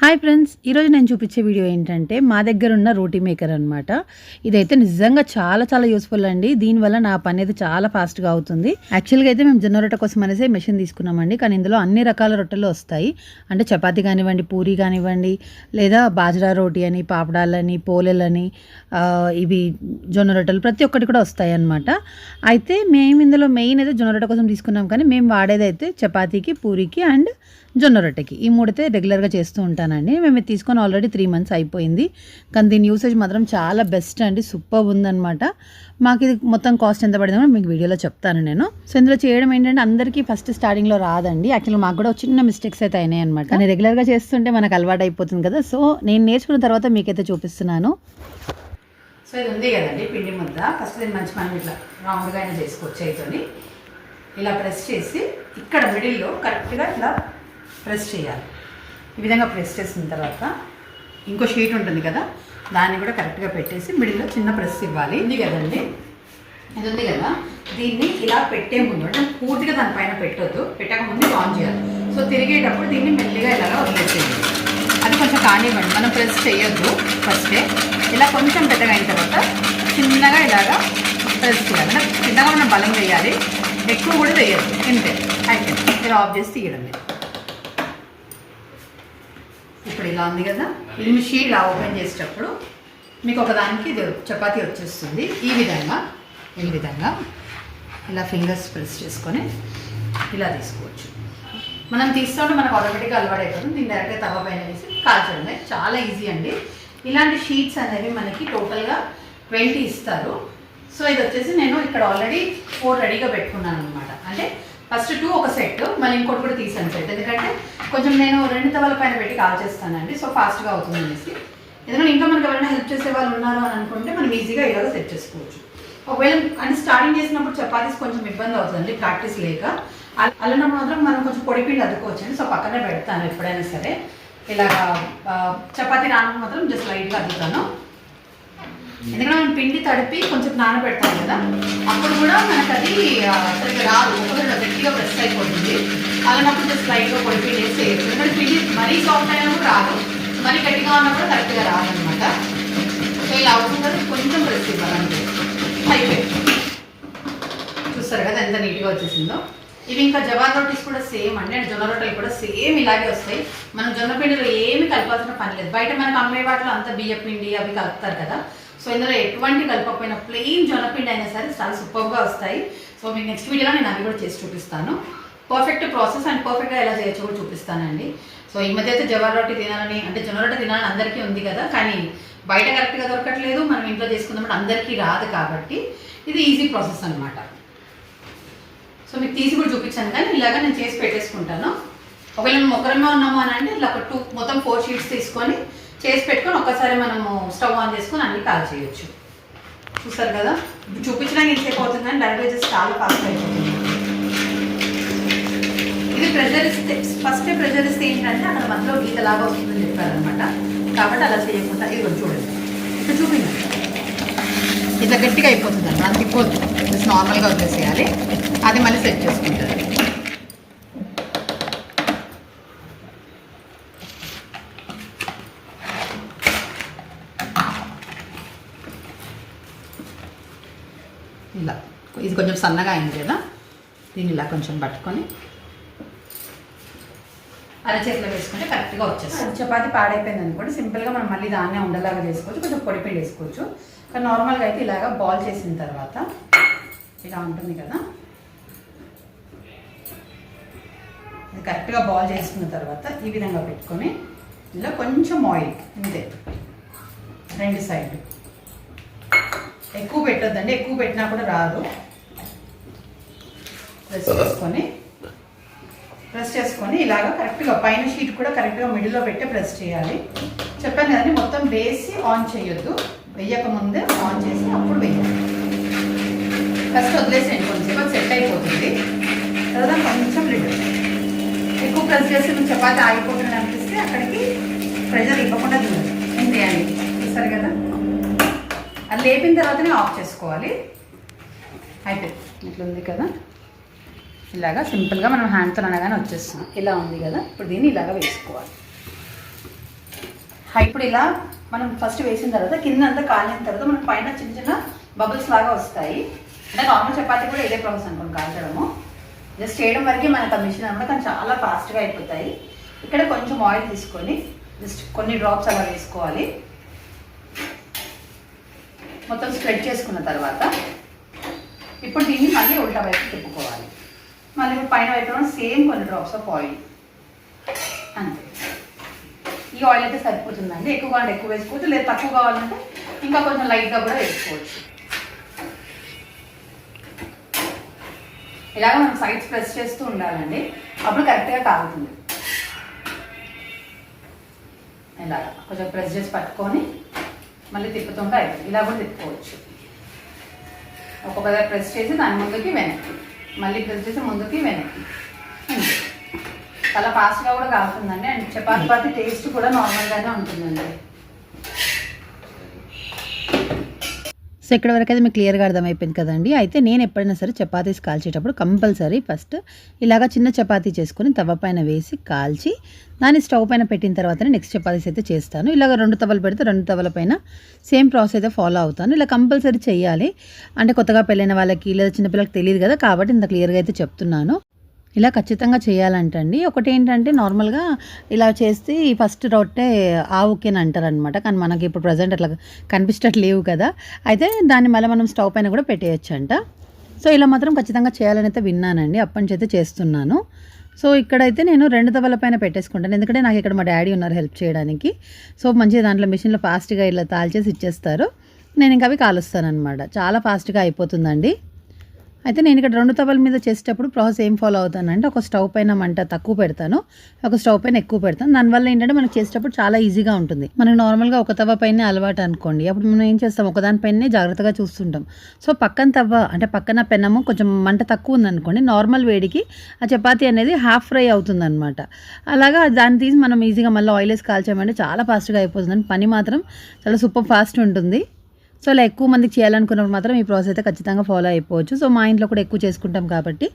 Hi friends ఈరోజు నేను చూపించే వీడియో ఏంటంటే మా దగ్గర ఉన్న రోటీ మేకర్ అనమాట ఇదైతే నిజంగా చాలా చాలా యూస్ఫుల్ అండి. దీనివల్ల నా పని అయితే చాలా ఫాస్ట్గా అవుతుంది. యాక్చువల్గా అయితే మేము జొన్న రొట్టె కోసం అనేసి మెషిన్ తీసుకున్నామండి. కానీ ఇందులో అన్ని రకాల రొట్టెలు వస్తాయి. అంటే చపాతీ కానివ్వండి పూరి కానివ్వండి లేదా బాజ్రా రోటీ అని పాపడాలని పోలేలని ఇవి జొన్న రొట్టెలు ప్రతి ఒక్కటి కూడా వస్తాయి అనమాట అయితే మేము ఇందులో మెయిన్ అయితే జొన్న రొట్టె కోసం తీసుకున్నాం. కానీ మేము వాడేది అయితే చపాతీకి పూరికి అండ్ జొన్న రొట్టెకి ఈ మూడైతే రెగ్యులర్గా చేస్తూ ఉంటాను. ఉంటానండి మేము తీసుకొని ఆల్రెడీ త్రీ మంత్స్ అయిపోయింది. కానీ దీని యూసేజ్ మాత్రం చాలా బెస్ట్ అండి. సూపర్ ఉందనమాట మాకు ఇది మొత్తం కాస్ట్ ఎంత పడిందో మీకు వీడియోలో చెప్తాను నేను. సో ఇందులో చేయడం ఏంటంటే అందరికీ ఫస్ట్ స్టార్టింగ్లో రాదండి. యాక్చువల్లీ మాకు కూడా చిన్న మిస్టేక్స్ అయితే అయినాయి అనమాట కానీ రెగ్యులర్గా చేస్తుంటే మనకు అలవాటు అయిపోతుంది కదా. సో నేను నేర్చుకున్న తర్వాత మీకైతే చూపిస్తున్నాను. సో ఇది ఉంది కదండి పిండి ముద్ద. ఫస్ట్ దీన్ని మంచి మనం ఇట్లా రౌండ్గా అయినా చేసుకోవచ్చు అయితోని. ఇలా ప్రెస్ చేసి ఇక్కడ మిడిల్లో కరెక్ట్గా ఇలా ప్రెస్ చేయాలి. ఈ విధంగా ప్రెస్ చేసిన తర్వాత ఇంకో షీట్ ఉంటుంది కదా దాన్ని కూడా కరెక్ట్గా పెట్టేసి మిడిల్లో చిన్న ప్రెస్ ఇవ్వాలి. ఉంది కదండి? ఇది ఉంది కదా? దీన్ని ఇలా పెట్టే ముందు అంటే పూర్తిగా దానిపైన పెట్టొద్దు పెట్టక ముందు ఆన్ చేయాలి. సో తిరిగేటప్పుడు దీన్ని మెల్లిగా ఇలాగా వదిలేసేయండి. అది కొంచెం కానివ్వండి మనం ప్రెస్ చేయొద్దు ఫస్టే ఇలా కొంచెం పెద్దగా అయిన తర్వాత చిన్నగా ఇలాగా ప్రెస్ చేయాలి. అంటే చిన్నగా మనం బలం వేయాలి ఎక్కువ కూడా వేయద్దు ఇంతే. అయిపోయింది ఇలా ఆఫ్ చేసి తీయడమే ఇప్పుడు ఇలా ఉంది కదా? ఇది షీట్ ఇలా ఓపెన్ చేసేటప్పుడు మీకు ఒకదానికి ఇది చపాతీ వచ్చేస్తుంది. ఈ విధంగా ఈ విధంగా ఇలా ఫింగర్స్ ప్రెస్ చేసుకొని ఇలా తీసుకోవచ్చు. మనం తీస్తుంటే మనకు ఆటోమేటిక్గా అలవాటు అయిపోతుంది. దీన్ని డైరెక్ట్గా తవ్వ పైన వేసి కాల్చండి చాలా ఈజీ అండి. ఇలాంటి షీట్స్ అనేవి మనకి టోటల్గా ట్వంటీ ఇస్తారు. సో ఇది వచ్చేసి నేను ఇక్కడ ఆల్రెడీ ఫోర్ రెడీగా పెట్టుకున్నాను అనమాట అంటే ఫస్ట్ టూ ఒక సెట్ మళ్ళీ ఇంకోటి కూడా తీసాను సెట్. ఎందుకంటే కొంచెం నేను రెండు తవల పైన పెట్టి కాల్ చేస్తానండి సో ఫాస్ట్గా అవుతుంది అనేసి. ఎందుకంటే ఇంకా మనకి ఎవరైనా హెల్ప్ చేసే వాళ్ళు ఉన్నారు అని అనుకుంటే మనం ఈజీగా ఇలాగ సెట్ చేసుకోవచ్చు. ఒకవేళ అంటే స్టార్టింగ్ చేసినప్పుడు చపాతీస్ కొంచెం ఇబ్బంది అవుతుందండి ప్రాక్టీస్ లేక. అలా మాత్రం మనం కొంచెం పొడి పిండి అద్దుకోవచ్చు అండి సో పక్కనే పెడతాను ఎప్పుడైనా సరే. ఇలాగ చపాతీ రాను మాత్రం జస్ట్ లైట్గా అద్దుతాను. ఎందుకంటే మనం పిండి తడిపి కొంచెం నానబెడతాం కదా అప్పుడు కూడా మనకు అది సరిగ్గా రాదు. ఒకవేళ గట్టిగా ప్రెస్ అయిపోతుంది. అలాంటప్పుడు జస్ట్ లైట్గా పొడి పిండి వేసి వేయచ్చు ఎందుకంటే పిండి మరీ సాఫ్ట్ అయినా కూడా రాదు. మరీ గట్టిగా ఉన్నా కూడా కరెక్ట్గా రాదనమాట సో ఇలా అవుతుంది కదా కొంచెం ప్రెస్ ఇవ్వాలంటే అయిపోయింది చూస్తారు కదా ఎంత నీట్గా వచ్చేసిందో? ఇవి ఇంకా జవాన్ రోటీస్ కూడా సేమ్ అండి. అండ్ జొన్న రొట్టెలు కూడా సేమ్ ఇలాగే వస్తాయి. మనం జొన్న పిండిలో ఏమి కలపాల్సిన పని లేదు. బయట మనకు అమ్మే వాటిలో అంత బియ్య పిండి అవి కలుపుతారు కదా. సో ఇందులో ఎటువంటి కలపకపోయినా ప్లెయిన్ జొన్న పిండి అయినా సరే చాలా సూపర్గా వస్తాయి. సో మీకు నెక్స్ట్ వీడియోలో నేను అవి కూడా చేసి చూపిస్తాను. పర్ఫెక్ట్ ప్రాసెస్ అండ్ పర్ఫెక్ట్గా ఎలా చేయొచ్చో కూడా చూపిస్తానండి. సో ఈ మధ్య అయితే జవాన్ రొట్టి తినాలని అంటే జొన్న రొట్టె తినాలని అందరికీ ఉంది కదా కానీ బయట కరెక్ట్గా దొరకట్లేదు. మనం ఇంట్లో చేసుకుందామంటే అందరికీ రాదు కాబట్టి ఇది ఈజీ ప్రాసెస్ అన్నమాట. సో మీకు తీసి కూడా చూపించాను కానీ ఇలాగ నేను చేసి పెట్టేసుకుంటాను. ఒకవేళ మేము ఒకరమే ఉన్నాము అని అంటే ఇట్లా ఒక టూ మొత్తం ఫోర్ షీట్స్ తీసుకొని చేసి పెట్టుకొని ఒక్కసారి మనము స్టవ్ ఆన్ చేసుకొని అన్ని కాల్ చేయొచ్చు. చూస్తారు కదా? చూపించడానికి ఇంతసేపు అవుతుంది కానీ డైరెక్ట్ జస్ట్ చాలా ఫాస్ట్ అయిపోతుంది. ఇది ప్రెషర్ ఇస్తే ఫస్ట్ ప్రెషర్ ఇస్తే ఏంటంటే అక్కడ మధ్యలో గీత లాగా వస్తుందని చెప్పారనమాట కాబట్టి అలా చేయకుండా ఇది చూడండి. ఇక్కడ చూపించండి. ఇట్లా గట్టిగా అయిపోతుంది అన్నమాట తిప్పొద్దు జస్ట్ నార్మల్గా వదిలేసేయాలి. అది మళ్ళీ సెట్ చేసుకుంటుంది ఇలా. ఇది కొంచెం సన్నగా అయింది కదా దీన్ని ఇలా కొంచెం పట్టుకొని అరచేతిలో వేసుకుంటే కరెక్ట్గా వచ్చేస్తుంది. చపాతి పాడైపోయింది అనుకోండి సింపుల్గా మనం మళ్ళీ దాన్నే ఉండలాగా చేసుకోవచ్చు కొంచెం పొడి పిండి వేసుకోవచ్చు. కానీ నార్మల్గా అయితే ఇలాగా బాల్ చేసిన తర్వాత ఇలా ఉంటుంది కదా కరెక్ట్గా బాల్ చేసుకున్న తర్వాత ఈ విధంగా పెట్టుకొని ఇలా కొంచెం ఆయిల్ ఇంతే. రెండు సైడ్లు. ఎక్కువ పెట్టొద్దండి ఎక్కువ పెట్టినా కూడా రాదు. ప్రెస్ చేసుకొని ప్రెస్ చేసుకొని ఇలాగ కరెక్ట్గా పైన షీట్ కూడా కరెక్ట్గా మిడిల్లో పెట్టి ప్రెస్ చేయాలి. చెప్పాను కదండి మొత్తం వేసి ఆన్ చేయొద్దు. వెయ్యక ముందే ఆన్ చేసి అప్పుడు వేయాలి. ఫస్ట్ వదిలేసేయండి కొంచెం సెట్ అయిపోతుంది. తర్వాత కొంచెం లిడ్ ఎక్కువ ప్రెస్ చేసి చపాతి ఆగిపోతుంది అనిపిస్తే అక్కడికి ప్రెషర్ ఇవ్వకుండా చూడాలి ఇంతే అండి చూస్తారు కదా వేపిన తర్వాతనే ఆఫ్ చేసుకోవాలి. అయిపోయింది. ఇట్లా ఉంది కదా. ఇలాగా సింపుల్గా మనం హ్యాండ్తో అనగానే వచ్చేస్తాం ఇలా ఉంది కదా. ఇప్పుడు దీన్ని ఇలాగా వేసుకోవాలి. ఇప్పుడు ఇలా మనం ఫస్ట్ వేసిన తర్వాత కింద అంతా కాలిన తర్వాత మనం పైన చిన్న చిన్న బబుల్స్ లాగా వస్తాయి. అంటే నార్మల్ చపాతీ కూడా ఇదే ప్రాసెస్ అనుకోండి కాల్చడము. జస్ట్ చేయడం వరకే మనకు ఆ మిషన్ అనమాట కానీ చాలా ఫాస్ట్గా అయిపోతాయి. ఇక్కడ కొంచెం ఆయిల్ తీసుకొని జస్ట్ కొన్ని డ్రాప్స్ అలా వేసుకోవాలి. మొత్తం స్ప్రెడ్ చేసుకున్న తర్వాత ఇప్పుడు దీన్ని మళ్ళీ ఉల్టా వైపు తిప్పుకోవాలి. మళ్ళీ పైన వైపు సేమ్ కొన్ని డ్రాప్స్ ఆఫ్ ఆయిల్ అంతే. ఈ ఆయిల్ అయితే సరిపోతుందండి. ఎక్కువ కావాలంటే ఎక్కువ వేసుకోవచ్చు. లేదా తక్కువ కావాలంటే ఇంకా కొంచెం లైట్గా కూడా వేసుకోవచ్చు. ఇలాగ మనం సైడ్స్ ప్రెస్ చేస్తూ ఉండాలండి. అప్పుడు కరెక్ట్గా కాగుతుంది. ఇలాగ కొంచెం ప్రెస్ చేసి పట్టుకొని మళ్ళీ తిప్పుతుంటే ఇలా కూడా తిప్పుకోవచ్చు. ఒక్కొక్కసారి ప్రెస్ చేసి దాని ముందుకి వెనక్కి. మళ్ళీ ప్రెస్ చేసి ముందుకి వెనక్కి. చాలా ఫాస్ట్గా కూడా కాకుందండి అండ్ చపాతి పాతి టేస్ట్ కూడా నార్మల్గానే ఉంటుందండి. సో ఇక్కడ వరకు అయితే మీకు క్లియర్గా అర్థమైపోయింది కదండి. అయితే నేను ఎప్పుడైనా సరే చపాతీస్ కాల్చేటప్పుడు కంపల్సరీ ఫస్ట్ ఇలాగా చిన్న చపాతీ చేసుకొని తవ్వ పైన వేసి కాల్చి దాన్ని స్టవ్ పైన పెట్టిన తర్వాతనే నెక్స్ట్ చపాతీస్ అయితే చేస్తాను. ఇలాగ రెండు తవలు పెడితే రెండు తవల పైన సేమ్ ప్రాసెస్ అయితే ఫాలో అవుతాను. ఇలా కంపల్సరీ చేయాలి. అంటే కొత్తగా పెళ్ళైన వాళ్ళకి లేదా చిన్నపిల్లలకి తెలియదు కదా కాబట్టి ఇంత క్లియర్గా అయితే చెప్తున్నాను. ఇలా ఖచ్చితంగా చేయాలంటండి. ఒకటి ఏంటంటే నార్మల్గా ఇలా చేస్తే ఈ ఫస్ట్ రొట్టె ఆవుకేని అని కానీ మనకి ఇప్పుడు ప్రజెంట్ అట్లా కనిపించట్లేవు కదా. అయితే దాన్ని మళ్ళీ మనం స్టవ్ పైన కూడా పెట్టేయచ్చు అంట సో ఇలా మాత్రం ఖచ్చితంగా చేయాలని అయితే విన్నానండి. అప్పటి నుంచి అయితే చేస్తున్నాను. సో ఇక్కడైతే నేను రెండు తవల పైన పెట్టేసుకుంటాను. ఎందుకంటే నాకు ఇక్కడ మా డాడీ ఉన్నారు హెల్ప్ చేయడానికి. సో మంచిగా దాంట్లో మిషన్లో ఫాస్ట్గా ఇలా తాల్చేసి ఇచ్చేస్తారు. నేను ఇంకా అవి కాలుస్తాను అనమాట చాలా ఫాస్ట్గా అయిపోతుందండి. అయితే నేను ఇక్కడ రెండు తవల మీద చేసేటప్పుడు ప్రాసెస్ ఏం ఫాలో అవుతానంటే ఒక స్టవ్ పైన మంట తక్కువ పెడతాను ఒక స్టవ్ పైన ఎక్కువ పెడతాను. దానివల్ల ఏంటంటే మనకు చేసేటప్పుడు చాలా ఈజీగా ఉంటుంది. మనం నార్మల్గా ఒక తవ్వ పైన అలవాటు అనుకోండి. అప్పుడు మనం ఏం చేస్తాం? ఒకదానిపైనే జాగ్రత్తగా చూస్తుంటాం. సో పక్కన తవ్వ అంటే పక్కన పెనము కొంచెం మంట తక్కువ ఉందనుకోండి నార్మల్ వేడికి ఆ చపాతి అనేది హాఫ్ ఫ్రై అవుతుంది అనమాట అలాగా దాన్ని తీసి మనం ఈజీగా మళ్ళీ ఆయిల్ వేసి కాల్చామంటే చాలా ఫాస్ట్గా అయిపోతుంది పని మాత్రం చాలా సూపర్ ఫాస్ట్ ఉంటుంది. సో ఇలా ఎక్కువ మందికి చేయాలనుకున్నప్పుడు మాత్రం ఈ ప్రాసెస్ అయితే ఖచ్చితంగా ఫాలో అయిపోవచ్చు. సో మా ఇంట్లో కూడా ఎక్కువ చేసుకుంటాం కాబట్టి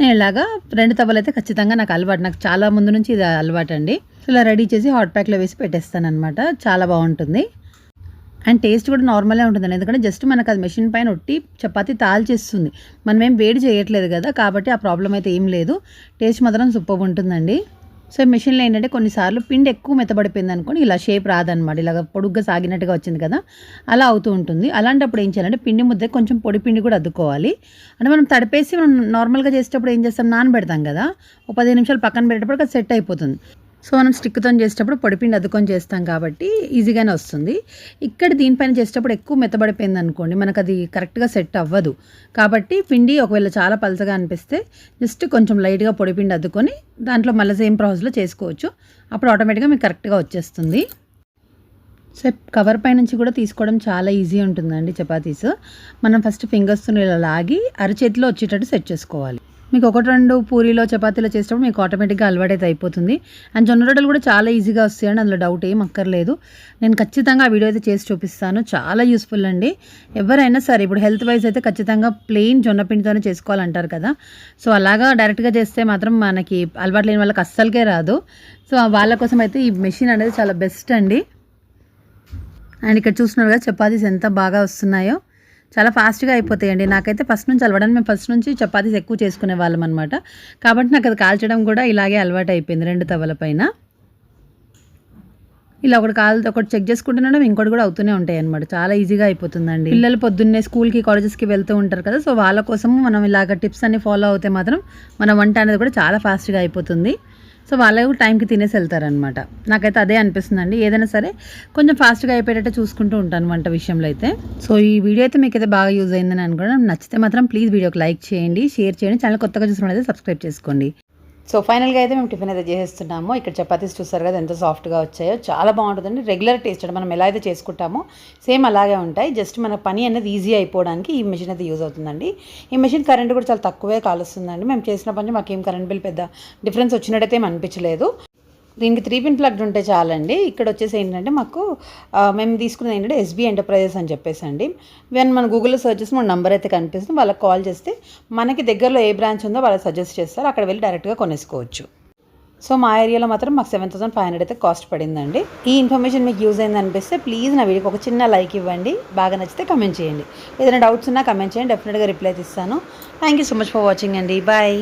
నేను ఇలాగా రెండు తవ్వలు అయితే ఖచ్చితంగా నాకు అలవాటు. నాకు చాలా ముందు నుంచి ఇది అలవాటు అండి సో ఇలా రెడీ చేసి హాట్ ప్యాక్లో వేసి పెట్టేస్తాను అనమాట చాలా బాగుంటుంది. అండ్ టేస్ట్ కూడా నార్మలే ఉంటుందండి. ఎందుకంటే జస్ట్ మనకు అది మెషిన్ పైన ఒట్టి చపాతీ తాల్చేస్తుంది. మనం ఏం వేడి చేయట్లేదు కదా కాబట్టి ఆ ప్రాబ్లం అయితే ఏం లేదు. టేస్ట్ మాత్రం సూపర్ ఉంటుందండి. సో మిషన్లో ఏంటంటే కొన్నిసార్లు పిండి ఎక్కువ మెత్తబడిపోయింది అనుకోండి ఇలా షేప్ రాదనమాట ఇలాగ పొడుగ్గా సాగినట్టుగా వచ్చింది కదా అలా అవుతూ ఉంటుంది. అలాంటప్పుడు ఏం చేయాలంటే పిండి ముద్ద కొంచెం పొడి పిండి కూడా అద్దుకోవాలి. అంటే మనం తడిపేసి మనం నార్మల్గా చేసేటప్పుడు ఏం చేస్తాం? నానబెడతాం కదా ఒక పదిహేను నిమిషాలు పక్కన పెట్టేటప్పుడు సెట్ అయిపోతుంది. సో మనం స్టిక్తో చేసేటప్పుడు పొడిపిండి అద్దుకొని చేస్తాం కాబట్టి ఈజీగానే వస్తుంది. ఇక్కడ దీనిపైన చేసేటప్పుడు ఎక్కువ మెత్తబడిపోయింది అనుకోండి మనకు అది కరెక్ట్గా సెట్ అవ్వదు. కాబట్టి పిండి ఒకవేళ చాలా పలచగా అనిపిస్తే జస్ట్ కొంచెం లైట్గా పొడిపిండి అద్దుకొని దాంట్లో మళ్ళీ సేమ్ ప్రాసెస్లో చేసుకోవచ్చు. అప్పుడు ఆటోమేటిక్గా మీకు కరెక్ట్గా వచ్చేస్తుంది. సో కవర్ పై నుంచి కూడా తీసుకోవడం చాలా ఈజీ ఉంటుందండి చపాతీస్. మనం ఫస్ట్ ఫింగర్స్తో ఇలా లాగి అరచేతిలో వచ్చేటట్టు సెట్ చేసుకోవాలి. మీకు ఒకటి రెండు పూరీలో చపాతీలో చేసేటప్పుడు మీకు ఆటోమేటిక్గా అలవాటైతే అయిపోతుంది. అండ్ జొన్న రొట్టెలు కూడా చాలా ఈజీగా వస్తాయండి అందులో డౌట్ ఏం అక్కర్లేదు. నేను ఖచ్చితంగా ఆ వీడియో అయితే చేసి చూపిస్తాను. చాలా యూస్ఫుల్ అండి. ఎవరైనా సరే ఇప్పుడు హెల్త్ వైజ్ అయితే ఖచ్చితంగా ప్లెయిన్ జొన్న పిండితోనే చేసుకోవాలంటారు కదా. సో అలాగా డైరెక్ట్గా చేస్తే మాత్రం మనకి అలవాటు లేని వాళ్ళకి అస్సలకే రాదు. సో వాళ్ళ కోసం అయితే ఈ మెషిన్ అనేది చాలా బెస్ట్ అండి. అండ్ ఇక్కడ చూస్తున్నారు కదా చపాతీస్ ఎంత బాగా వస్తున్నాయో. చాలా ఫాస్ట్గా అయిపోతాయండి. నాకైతే ఫస్ట్ నుంచి అలవడం మేము ఫస్ట్ నుంచి చపాతీస్ ఎక్కువ చేసుకునే వాళ్ళం అనమాట కాబట్టి నాకు అది కాల్చడం కూడా ఇలాగే అలవాటు అయిపోయింది రెండు తవల పైన. ఇలా ఒకటి కాళ్ళతో ఒకటి చెక్ చేసుకుంటున్నాం ఇంకోటి కూడా అవుతూనే ఉంటాయి అనమాట చాలా ఈజీగా అయిపోతుందండి. పిల్లలు పొద్దున్నే స్కూల్కి కాలేజెస్కి వెళ్తూ ఉంటారు కదా సో వాళ్ళ కోసం మనం ఇలాగ టిప్స్ అన్ని ఫాలో అవుతే మాత్రం మన వంట అనేది కూడా చాలా ఫాస్ట్గా అయిపోతుంది. సో వాళ్ళు టైంకి తినేసి వెళ్తారనమాట నాకైతే అదే అనిపిస్తుందండి. ఏదైనా సరే కొంచెం ఫాస్ట్గా అయిపోయేటట్టు చూసుకుంటూ ఉంటాను వంట విషయంలో అయితే. సో ఈ వీడియో అయితే మీకు అయితే బాగా యూజ్ అయిందని అనుకోవడం నచ్చితే మాత్రం ప్లీజ్ వీడియోకి లైక్ చేయండి షేర్ చేయండి ఛానల్ కొత్తగా చూసుకున్నట్లయితే సబ్స్క్రైబ్ చేసుకోండి. సో ఫైనల్గా అయితే మేము టిఫిన్ అయితే చేసేస్తున్నాము. ఇక్కడ చపాతీస్ చూస్తారు కదా ఎంత సాఫ్ట్గా వచ్చాయో. చాలా బాగుంటుందండి. రెగ్యులర్ టేస్ట్ అంటే మనం ఎలా అయితే చేసుకుంటామో సేమ్ అలాగే ఉంటాయి. జస్ట్ మన పని అనేది ఈజీ అయిపోవడానికి ఈ మిషన్ అయితే యూజ్ అవుతుందండి. ఈ మిషన్ కరెంట్ కూడా చాలా తక్కువే కాలుస్తుందండి. మేము చేసిన పని మాకేం కరెంట్ బిల్ పెద్ద డిఫరెన్స్ వచ్చినట్టయితే ఏం అనిపించలేదు. దీనికి త్రీ పిన్ ప్లగ్ ఉంటే చాలండి. ఇక్కడ వచ్చేసి ఏంటంటే మాకు మేము తీసుకున్నది ఏంటంటే ఎస్బీ ఎంటర్ప్రైజెస్ అని చెప్పేసి అండి. వెన్ మన గూగుల్లో సెర్చ్ చేసి మన నెంబర్ అయితే కనిపిస్తుంది. వాళ్ళకి కాల్ చేస్తే మనకి దగ్గరలో ఏ బ్రాంచ్ ఉందో వాళ్ళకి సజెస్ట్ చేస్తారు. అక్కడ వెళ్ళి డైరెక్ట్గా కొనేసుకోవచ్చు. సో మా ఏరియాలో మాత్రం మాకు సెవెన్ థౌసండ్ ఫైవ్ హండ్రెడ్ అయితే కాస్ట్ పడిందండి. ఈ ఇన్ఫర్మేషన్ మీకు యూజ్ అయింది అనిపిస్తే ప్లీజ్ నా వీడియోకి ఒక చిన్న లైక్ ఇవ్వండి. బాగా నచ్చితే కమెంట్ చేయండి. ఏదైనా డౌట్స్ ఉన్నా కమెంట్ చేయండి. డెఫినెట్గా రిప్లై ఇస్తాను thank you so much for watching అండి. బాయ్